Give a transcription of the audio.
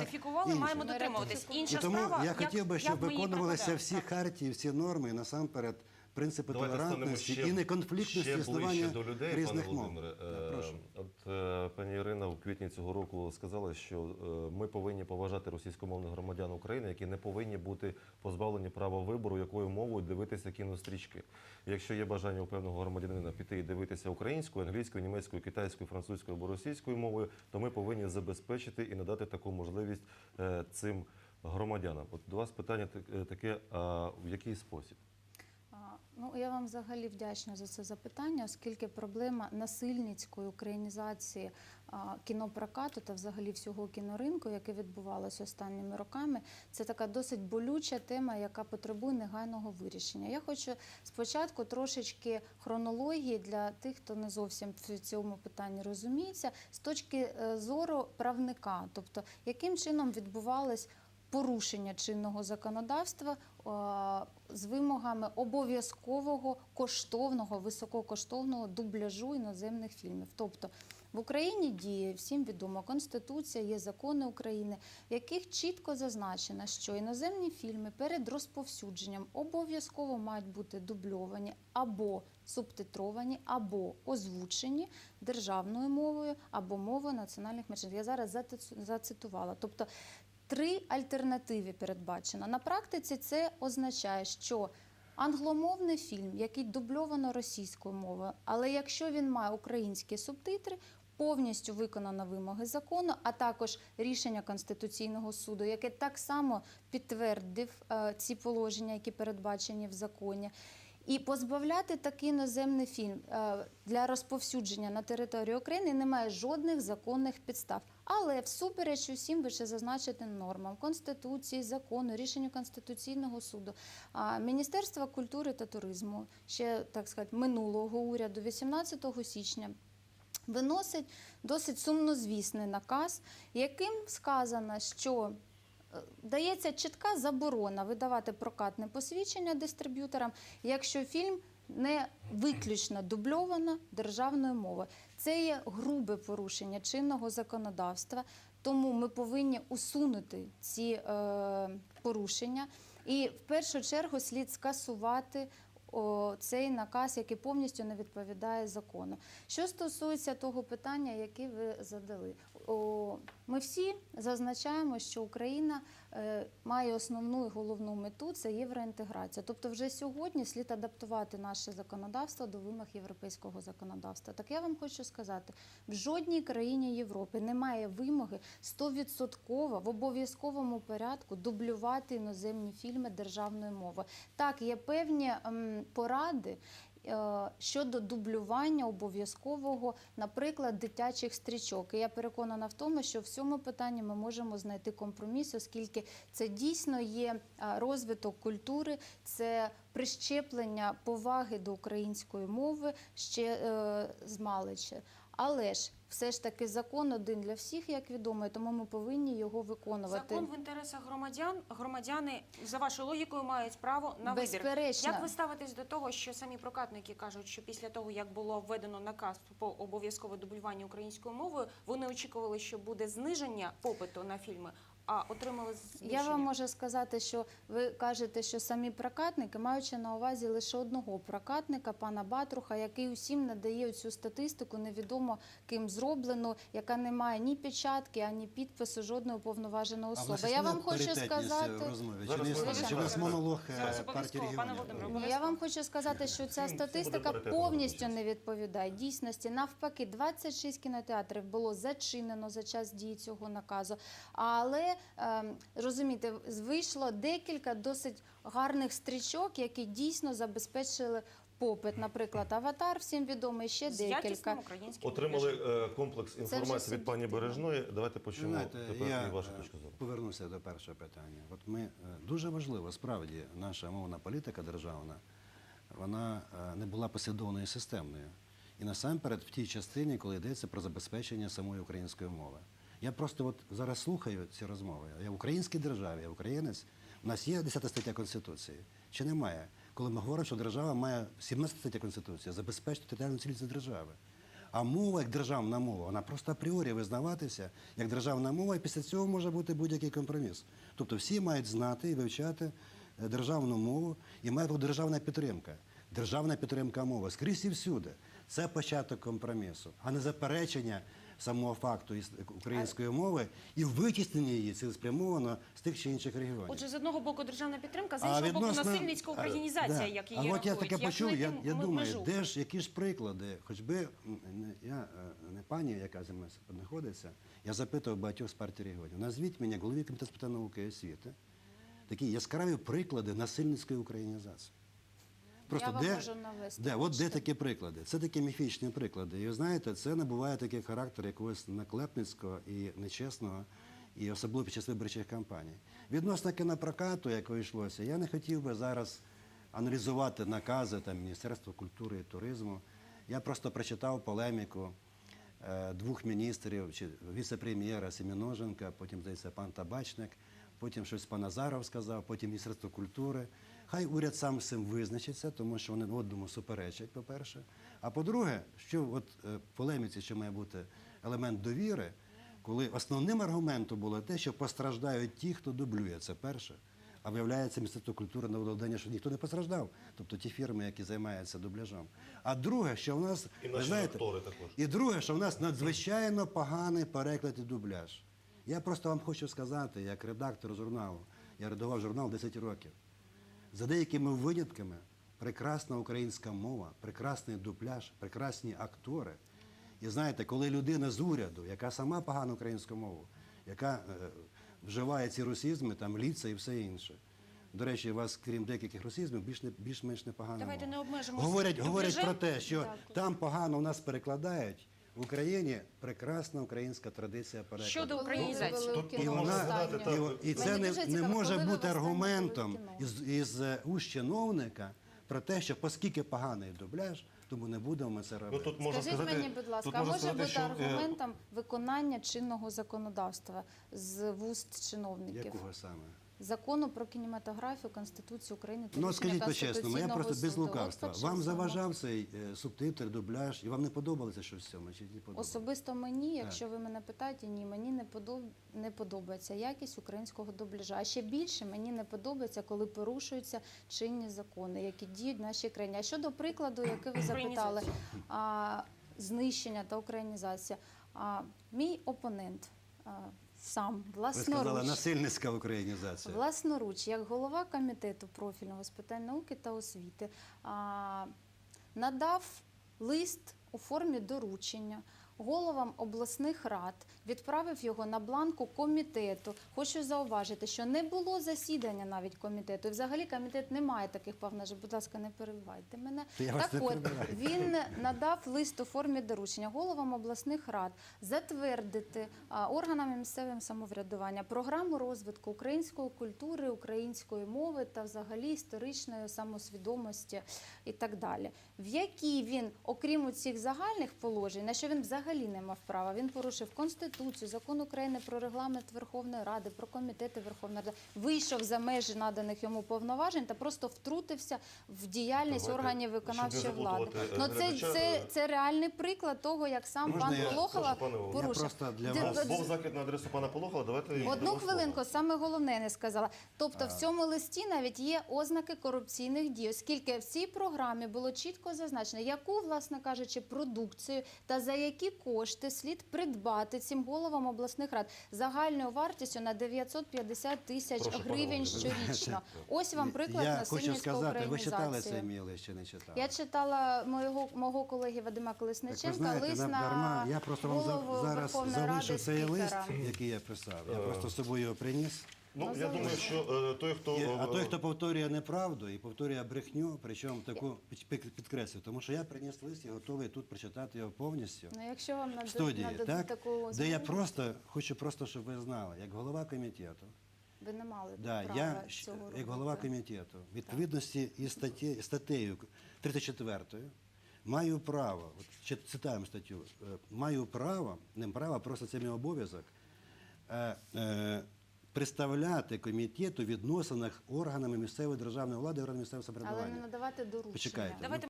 ратифікували, інше. маємо дотримуватись. Інша І тому справа, я як- хотів би, як щоб ми її виконувалися прокладемо. всі хартії, всі норми, і насамперед принципи Давайте толерантності станемо і неконфліктності ще існування ближче до людей, різних пане мов. Володимире. Да, Е. От е, пані Ірина в квітні цього року сказала, що е, ми повинні поважати російськомовних громадян України, які не повинні бути позбавлені права вибору, якою мовою дивитися кінострічки. Якщо є бажання у певного громадянина піти і дивитися українською, англійською, німецькою, китайською, французькою або російською мовою, то ми повинні забезпечити і надати таку можливість е, цим громадянам. От до вас питання таке: а в який спосіб? Ну, я вам взагалі вдячна за це запитання, оскільки проблема насильницької українізації а, кінопрокату та взагалі всього кіноринку, яке відбувалося останніми роками, це така досить болюча тема, яка потребує негайного вирішення. Я хочу спочатку трошечки хронології для тих, хто не зовсім в цьому питанні розуміється, з точки е, зору правника, тобто яким чином відбувалось порушення чинного законодавства е, з вимогами обов'язкового коштовного, висококоштовного дубляжу іноземних фільмів. Тобто в Україні діє всім відомо Конституція, є закони України, в яких чітко зазначено, що іноземні фільми перед розповсюдженням обов'язково мають бути дубльовані або субтитровані, або озвучені державною мовою, або мовою національних меншин. Я зараз заци- зацитувала. Тобто три альтернативи передбачено. На практиці це означає, що англомовний фільм, який дубльовано російською мовою, але якщо він має українські субтитри, повністю виконано вимоги закону, а також рішення Конституційного суду, яке так само підтвердив е, ці положення, які передбачені в законі. І позбавляти такий іноземний фільм е, для розповсюдження на території України немає жодних законних підстав. Але всупереч усім вищезазначеним нормам Конституції, закону, рішенню Конституційного суду, Міністерства культури та туризму ще так сказати минулого уряду, 18 січня. Виносить досить сумнозвісний наказ, яким сказано, що е, дається чітка заборона видавати прокатне посвідчення дистриб'юторам, якщо фільм не виключно дубльовано державною мовою. Це є грубе порушення чинного законодавства, тому ми повинні усунути ці е, порушення. І в першу чергу слід скасувати о, цей наказ, який повністю не відповідає закону. Що стосується того питання, яке ви задали, ми всі зазначаємо, що Україна е, має основну і головну мету це євроінтеграція. Тобто, вже сьогодні слід адаптувати наше законодавство до вимог європейського законодавства. Так я вам хочу сказати, в жодній країні Європи немає вимоги 100% в обов'язковому порядку дублювати іноземні фільми державною мовою. Так, є певні ем, поради. Е, Щодо дублювання обов'язкового, наприклад, дитячих стрічок. І я переконана в тому, що в цьому питанні ми можемо знайти компроміс, оскільки це дійсно є розвиток культури, це прищеплення поваги до української мови ще е, з маличі. Але ж все ж таки закон один для всіх, як відомо, і тому ми повинні його виконувати. Закон в інтересах громадян. Громадяни за вашою логікою мають право на вибір. Безперечно. Як ви ставитесь до того, що самі прокатники кажуть, що після того як було введено наказ по обов'язкове дублювання українською мовою, вони очікували, що буде зниження попиту на фільми, а отримали збільшення? Я вам можу сказати, що ви кажете, що самі прокатники, маючи на увазі лише одного прокатника, пана Батруха, який усім надає цю статистику, невідомо ким зроблено, яка не має ні печатки, ані підпису жодної уповноваженої особи. Я вам хочу сказати. в розмові. Чи не ми? Чи в нас монолог е, партії пане регіонів? Володимире. Ні, я вам хочу сказати, що ця статистика повністю не відповідає дійсності. Навпаки, 26 кінотеатрів було зачинено за час дії цього наказу. Але ем, розумієте, вийшло декілька досить гарних стрічок, які дійсно забезпечили попит. Наприклад, аватар всім відомий, ще декілька. Отримали е, комплекс інформації від пані. Бережної. Давайте почнемо Знаєте, тепер я і вашу е, точку зору. повернуся до першого питання. От ми е, дуже важливо, справді, наша мовна політика державна, вона не була послідовною системною. І насамперед в тій частині, коли йдеться про забезпечення самої української мови. Я просто от зараз слухаю ці розмови. Я в українській державі, я українець. У нас є 10 стаття Конституції чи немає? Коли ми говоримо, що держава має 17 стаття Конституції забезпечити територіальну цілісність держави. А мова як державна мова, вона просто апріорі визнаватися як державна мова, і після цього може бути будь-який компроміс. Тобто всі мають знати і вивчати е, державну мову, і має бути державна підтримка. Державна підтримка мови скрізь і всюди. Це початок компромісу, а не заперечення самого факту української мови і витіснення її цілеспрямовано з тих чи інших регіонів. Отже, з одного боку державна підтримка, з А іншого боку насильницька українізація, да. як А її от я таке Як почув, я, я думаю, межу? де ж які ж приклади, хоч би не, я е, не пані, яка зі мною знаходиться, я запитував багатьох з партії регіонів. Назвіть мені, голові комітету з питань науки і освіти, такі яскраві приклади насильницької українізації. Я вам можу навести, де, от де такі приклади? Це такі міфічні приклади. І ви знаєте, це набуває такий характер якогось наклепницького і нечесного, і особливо під час виборчих кампаній. Відносно кінопрокату, якого йшлося, я не хотів би зараз аналізувати накази там, Міністерства культури і туризму. Я просто прочитав полеміку е, двох міністрів, чи віце-прем'єра Семіноженка, потім, здається, пан Табачник, потім щось пан Азаров сказав, потім Міністерство культури. Хай уряд сам з цим визначиться, тому що вони одному суперечать, по-перше. А по-друге, що от е, в полеміці ще має бути елемент довіри, коли основним аргументом було те, що постраждають ті, хто дублює. Це перше. А виявляється, Міністерство культури навело вдання, що ніхто не постраждав, тобто ті фірми, які займаються дубляжом. А друге, що в нас, І ви знаєте, актори також. і друге, що в нас надзвичайно поганий переклад і дубляж. Я просто вам хочу сказати, як редактор журналу, я редагував журнал 10 років. За деякими винятками прекрасна українська мова, прекрасний дубляж, прекрасні актори. І знаєте, коли людина з уряду, яка сама погана українську мову, яка е, вживає ці русізми, там ліца і все інше. До речі, у вас, крім деяких русізмів, більш не- більш-менш непогана Давайте мова. не обмежимося Говорять, говорять про те, що Дякую. там погано у нас перекладають. В Україні прекрасна українська традиція перекладу. Щодо ви українізації. Тут- І, вона, і, і це не, не може бути аргументом із, із е, уст чиновника про те, що оскільки поганий дубляж, тому не будемо ми це Ну, тут можна Скажіть сказати, мені, будь ласка, тут а може сказати, бути що, е, аргументом виконання чинного законодавства з вуст чиновників? Якого саме? Закону про кінематографію, Конституцію України та Ну, скажіть по-чесному, я просто без лукавства. Вам заважав цей е, субтитр, дубляж, і вам не подобалося щось в цьому? Чи не подобалося? Особисто мені, якщо ви мене питаєте, ні, мені не подоб... не подобається якість українського дубляжа. А ще більше мені не подобається, коли порушуються чинні закони, які діють в нашій країні. А щодо прикладу, який ви запитали, а, знищення та українізація. А, мій опонент сам Ви сказали насильницька українізація. Власноруч, як голова комітету профільного з питань науки та освіти, надав лист у формі доручення головам обласних рад, відправив його на бланку комітету. Хочу зауважити, що не було засідання навіть комітету. І взагалі комітет не має таких повноважень. Будь ласка, не перебивайте мене. Я так от, він надав лист у формі доручення головам обласних рад затвердити органам місцевим самоврядування програму розвитку української культури, української мови та взагалі історичної самосвідомості і так далі. В якій він, окрім цих загальних положень, на що він взагалі не мав права, він порушив Конституцію, закон України про регламент Верховної Ради, про комітети Верховної Ради, вийшов за межі наданих йому повноважень та просто втрутився в діяльність Давайте, органів виконавчої влади. Ну е, це, це, е, це реальний приклад того, як сам Можна пан Полохала порушив. Для вас- Був закид на адресу пана Полохова, давайте Одну хвилинку, саме головне не сказала. Тобто в цьому листі навіть є ознаки корупційних дій, оскільки в цій програмі було чітко зазначено, яку, власне кажучи, продукцію та за які кошти слід придбати цим головам обласних рад загальною вартістю на 950 тисяч Прошу, пане гривень Володимире. щорічно. Ось вам приклад Я хочу насильницької сказати, ви читали українізації. мій лист чи не читали? Я читала мого, мого колеги Вадима Так ви Колесниченка знаєте, лист на- на дарма, я просто вам за- голову зараз Верховної цей лист, спікера. який я писав. Я Е. просто з собою його приніс. Ну, я думаю, що е, той, хто... А е, той, хто повторює неправду і повторює брехню, причому таку під- під- підкреслю, тому що я приніс лист і готовий тут прочитати його повністю Ну, якщо вам в надо- студії, нададуть так? таку де я змогу, просто хочу просто, щоб ви знали, як голова комітету, ви не мали да, права я цього як робити. голова комітету, в відповідності із статті, статтею 34 маю право, от чи- цитаємо статтю, е, маю право, не право, а просто це мій обов'язок, е, е, представляти комітет у відносинах органами місцевої державної влади органами місцевого самоврядування. але не надавати доручення. Почекайте. Давайте